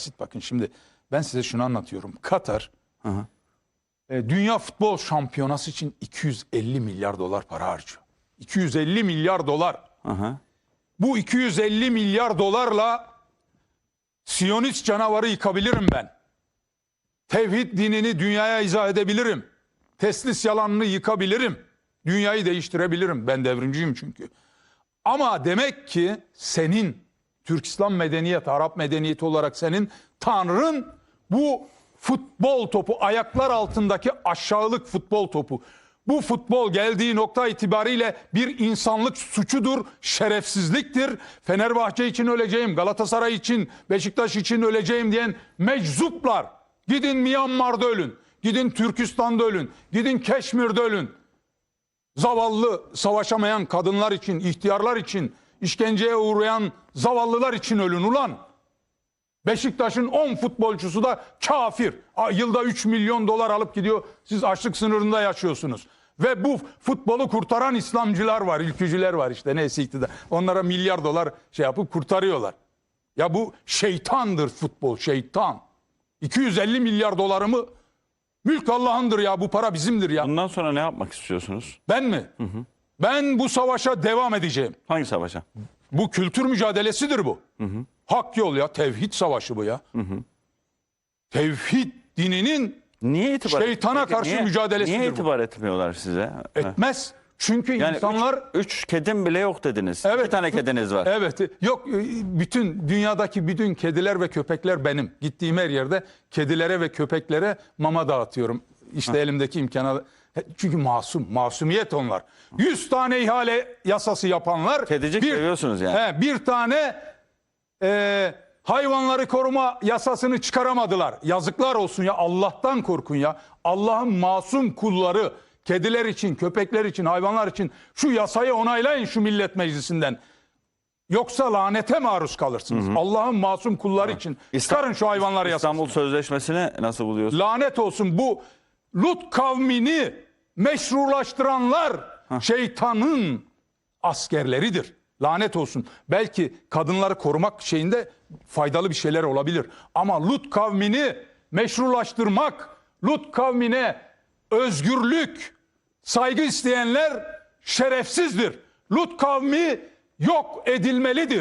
basit bakın şimdi ben size şunu anlatıyorum. Katar hı. e, Dünya Futbol Şampiyonası için 250 milyar dolar para harcıyor. 250 milyar dolar. Aha. Bu 250 milyar dolarla Siyonist canavarı yıkabilirim ben. Tevhid dinini dünyaya izah edebilirim. Teslis yalanını yıkabilirim. Dünyayı değiştirebilirim. Ben devrimciyim çünkü. Ama demek ki senin Türk İslam medeniyeti, Arap medeniyeti olarak senin Tanrın bu futbol topu, ayaklar altındaki aşağılık futbol topu. Bu futbol geldiği nokta itibariyle bir insanlık suçudur, şerefsizliktir. Fenerbahçe için öleceğim, Galatasaray için, Beşiktaş için öleceğim diyen meczuplar. Gidin Myanmar'da ölün, gidin Türkistan'da ölün, gidin Keşmir'de ölün zavallı savaşamayan kadınlar için, ihtiyarlar için, işkenceye uğrayan zavallılar için ölün ulan. Beşiktaş'ın 10 futbolcusu da kafir. Yılda 3 milyon dolar alıp gidiyor. Siz açlık sınırında yaşıyorsunuz. Ve bu futbolu kurtaran İslamcılar var, ülkücüler var işte neyse iktidar. Onlara milyar dolar şey yapıp kurtarıyorlar. Ya bu şeytandır futbol, şeytan. 250 milyar dolarımı mülk Allah'ındır ya bu para bizimdir ya. Bundan sonra ne yapmak istiyorsunuz? Ben mi? Ben bu savaşa devam edeceğim. Hangi savaşa? Bu kültür mücadelesidir bu. Hak yol ya. Tevhid savaşı bu ya. Tevhid dininin Niye itibar Şeytana Peki karşı mücadelesidir Niye bu. itibar etmiyorlar size? etmez. Çünkü Yani insanlar üç, üç kedim bile yok dediniz. Evet. İki tane kediniz var. Evet. Yok e, bütün dünyadaki bütün kediler ve köpekler benim. Gittiğim her yerde kedilere ve köpeklere mama dağıtıyorum. İşte elimdeki imkana çünkü masum, masumiyet onlar. 100 tane ihale yasası yapanlar Kedicik seviyorsunuz yani. He, bir tane e, hayvanları koruma yasasını çıkaramadılar. Yazıklar olsun ya Allah'tan korkun ya. Allah'ın masum kulları kediler için, köpekler için, hayvanlar için şu yasayı onaylayın şu millet meclisinden. Yoksa lanete maruz kalırsınız. Allah'ın masum kulları için. Çıkarın şu hayvanları yasasını. İstanbul Sözleşmesi'ni nasıl buluyorsunuz? Lanet olsun bu Lut kavmini meşrulaştıranlar şeytanın askerleridir. Lanet olsun. Belki kadınları korumak şeyinde faydalı bir şeyler olabilir. Ama Lut kavmini meşrulaştırmak, Lut kavmine özgürlük, saygı isteyenler şerefsizdir. Lut kavmi yok edilmelidir.